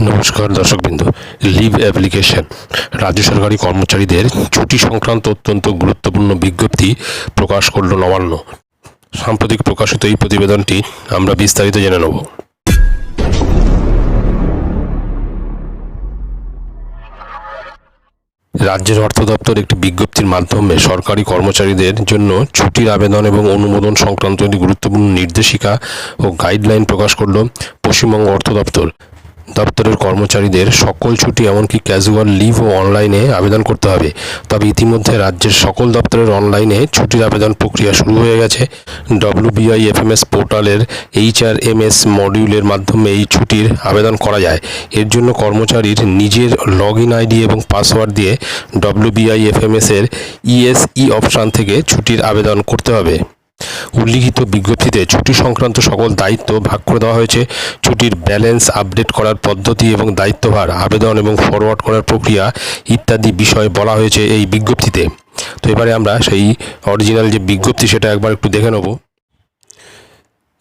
নমস্কার দর্শকবৃন্দ leave application রাজ্য সরকারি কর্মচারীদের ছুটি সংক্রান্ত অত্যন্ত গুরুত্বপূর্ণ বিজ্ঞপ্তি প্রকাশ করল নবান্ন। সাম্প্রতিক প্রকাশিত এই প্রতিবেদনটি আমরা বিস্তারিত জেনে নেব। রাজ্যের অর্থ দপ্তর একটি বিজ্ঞপ্তির মাধ্যমে সরকারি কর্মচারীদের জন্য ছুটির আবেদন এবং অনুমোদন সংক্রান্ত একটি গুরুত্বপূর্ণ নির্দেশিকা ও গাইডলাইন প্রকাশ করল পশ্চিমবঙ্গ অর্থ দপ্তর। দপ্তরের কর্মচারীদের সকল ছুটি এমনকি ক্যাজুয়াল লিভ ও অনলাইনে আবেদন করতে হবে। তবে ইতিমধ্যে রাজ্যের সকল দপ্তরের অনলাইনে ছুটির আবেদন প্রক্রিয়া শুরু হয়ে গেছে। ডব্লিউবিআই এফএমএস পোর্টালের এইচআরএমএস মডিউলের মাধ্যমে এই ছুটির আবেদন করা যায়। এর জন্য কর্মচারীর নিজের লগ ইন আইডি এবং পাসওয়ার্ড দিয়ে ডব্লিউবিআই এফএমএস এর ইএসই অপশান থেকে ছুটির আবেদন করতে হবে। উল্লিখিত বিজ্ঞপ্তিতে ছুটি সংক্রান্ত সকল দায়িত্ব ভাগ করে দেওয়া হয়েছে। ছুটির ব্যালেন্স আপডেট করার পদ্ধতি এবং দায়িত্বভার আবেদন এবং ফরওয়ার্ড করার প্রক্রিয়া ইত্যাদি বিষয় বলা হয়েছে এই বিজ্ঞপ্তিতে। তো এবারে আমরা সেই অরিজিনাল যে বিজ্ঞপ্তি, সেটা একবার একটু দেখে নেব।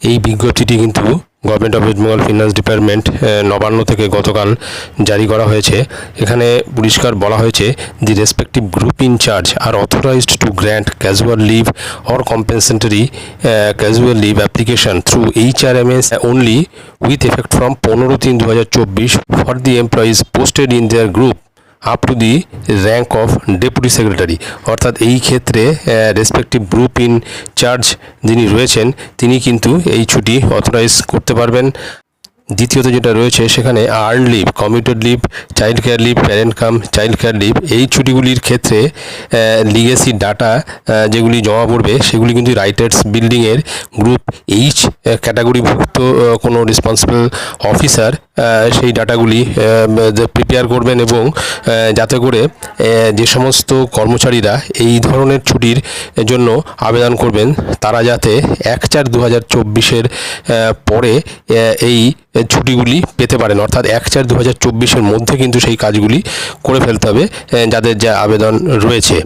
এই বিজ্ঞপ্তিটি কিন্তু government of Bengal finance department Nabanna থেকে গতকাল জারি করা হয়েছে। এখানে পরিষ্কার বলা হয়েছে the respective group incharge are authorized to grant casual leave or compensatory casual leave application through H R M S only with effect from পনেরো তিন দু হাজার চব্বিশ for the employees posted in their group up to the rank of deputy secretary অর্থাৎ এই ক্ষেত্রে respective group in charge যিনি রয়েছেন, তিনি কিন্তু এই ছুটি অথরাইজ করতে পারবেন। দ্বিতীয়ত যেটা রয়েছে, সেখানে earn leave commuted leave child care leave parent cum child care leave এই ছুটিগুলির ক্ষেত্রে লিগেসি ডাটা যেগুলি জমা পড়বে, সেগুলি কিন্তু রাইটার্স বিল্ডিংয়ের গ্রুপ এইচ ক্যাটাগরিভুক্ত কোনো রেসপন্সিবল অফিসার সেই ডাটাগুলি প্রিপেয়ার করবেন এবং যাতে করে যে সমস্ত কর্মচারীরা এই ধরনের ছুটির জন্য আবেদন করবেন, তারা যাতে এক চার দু হাজার চব্বিশের পরে এই ছুটিগুলি পেতে পারেন। অর্থাৎ এক চার দু হাজার চব্বিশের মধ্যে কিন্তু সেই কাজগুলি করে ফেলতে হবে যাদের যা আবেদন রয়েছে।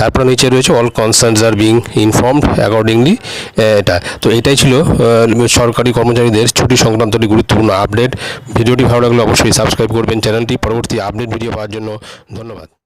তারপর নিচে রয়েছে all concerns are being informed accordingly এটা। তো এটাই ছিল সরকারি কর্মচারীদের ছুটি সংক্রান্ত একটি গুরুত্বপূর্ণ আপডেট ভিডিওটি ভালো লাগলে অবশ্যই সাবস্ক্রাইব করবেন। চ্যানেলটি পরবর্তী আপডেট ভিডিও পাওয়ার জন্য ধন্যবাদ।